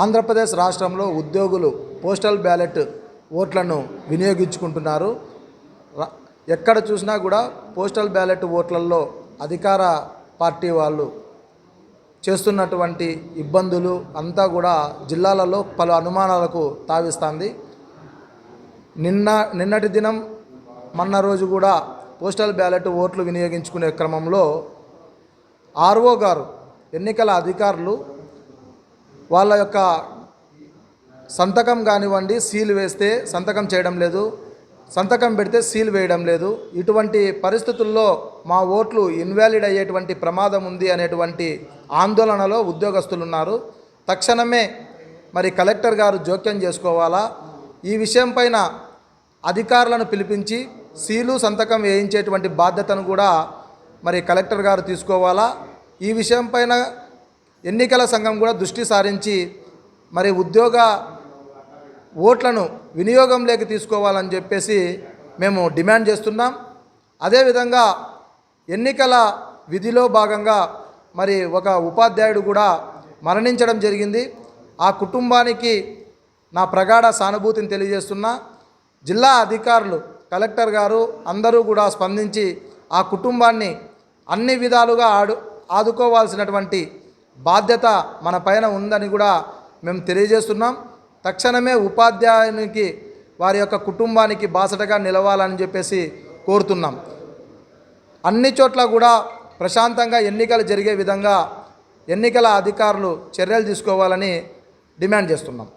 ఆంధ్రప్రదేశ్ రాష్ట్రంలో ఉద్యోగులు postal ballot ఓట్లను వినియోగించుకుంటున్నారు. ఎక్కడ చూసినా కూడా పోస్టల్ బ్యాలెట్ ఓట్లలో అధికార పార్టీ వాళ్ళు చేస్తున్నటువంటి ఇబ్బందులు అంతా కూడా జిల్లాలలో పలు అనుమానాలకు తావిస్తుంది. నిన్న నిన్నటి దినం మొన్న రోజు కూడా పోస్టల్ బ్యాలెట్ ఓట్లు వినియోగించుకునే క్రమంలో ఆర్ఓ గారు ఎన్నికల అధికారులు వాళ్ళ యొక్క సంతకం కానివ్వండి సీల్ వేస్తే సంతకం చేయడం లేదు. సంతకం పెడితే సీల్ వేయడం లేదు. ఇటువంటి పరిస్థితుల్లో మా ఓట్లు ఇన్వాలిడ్ అయ్యేటువంటి ప్రమాదం ఉంది అనేటువంటి ఆందోళనలో ఉద్యోగస్తులు ఉన్నారు తక్షణమే మరి కలెక్టర్ గారు జోక్యం చేసుకోవాలా? ఈ విషయం పైన అధికారులను పిలిపించి సీలు సంతకం వేయించేటువంటి బాధ్యతను కూడా మరి కలెక్టర్ గారు తీసుకోవాలా? ఈ విషయం పైన ఎన్నికల సంఘం కూడా దృష్టి సారించి మరి ఉద్యోగ ఓట్లను వినియోగంలోకి తీసుకోవాలని చెప్పేసి మేము డిమాండ్ చేస్తున్నాం. అదేవిధంగా ఎన్నికల విధిలో భాగంగా మరి ఒక ఉపాధ్యాయుడు కూడా మరణించడం జరిగింది. ఆ కుటుంబానికి నా ప్రగాఢ సానుభూతిని తెలియజేస్తున్నా. జిల్లా అధికారులు కలెక్టర్ గారు అందరూ కూడా స్పందించి ఆ కుటుంబాన్ని అన్ని విధాలుగా ఆడు ఆదుకోవాల్సినటువంటి బాధ్యత మన పైన ఉందని కూడా మేము తెలియజేస్తున్నాం. తక్షణమే ఉపాధ్యాయునికి వారి యొక్క కుటుంబానికి బాసటగా నిలవాలని చెప్పేసి కోరుతున్నాం. అన్ని చోట్ల కూడా ప్రశాంతంగా ఎన్నికలు జరిగే విధంగా ఎన్నికల అధికారులు చర్యలు తీసుకోవాలని డిమాండ్ చేస్తున్నాం.